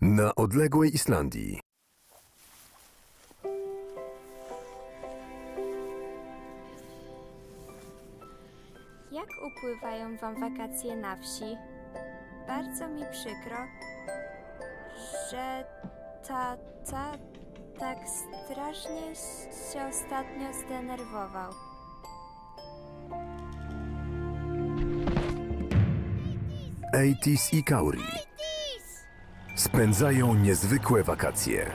Na odległej Islandii Jak upływają wam wakacje na wsi? Bardzo mi przykro, że tata tak strasznie się ostatnio zdenerwował. Eitis i Kauri spędzają niezwykłe wakacje.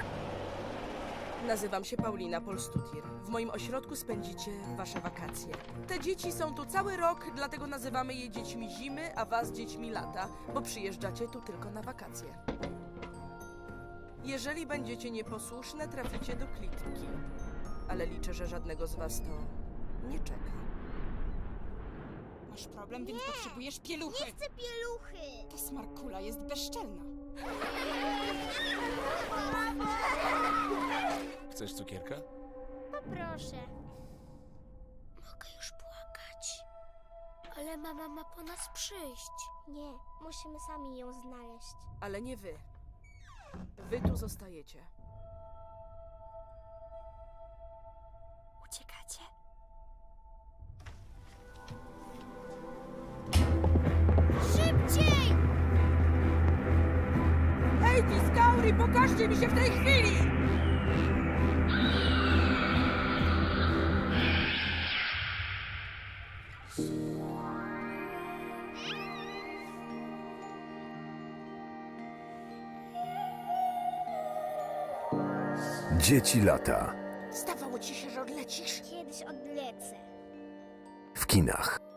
Nazywam się Paulina Polstutir. W moim ośrodku spędzicie wasze wakacje. Te dzieci są tu cały rok, dlatego nazywamy je dziećmi zimy, a was dziećmi lata, bo przyjeżdżacie tu tylko na wakacje. Jeżeli będziecie nieposłuszne, traficie do klitki. Ale liczę, że żadnego z was to nie czeka. Masz problem, więc potrzebujesz pieluchy. Nie chcę pieluchy! Ta smarkula jest bezczelna. Chcesz cukierka? Poproszę. Mogę już płakać. Ale mama ma po nas przyjść. Nie, musimy sami ją znaleźć. Ale nie wy. Wy tu zostajecie. Ej, Discovery, pokażcie mi się w tej chwili! Dzieci lata Zdawało ci się, że odlecisz? Kiedyś odlecę. w kinach.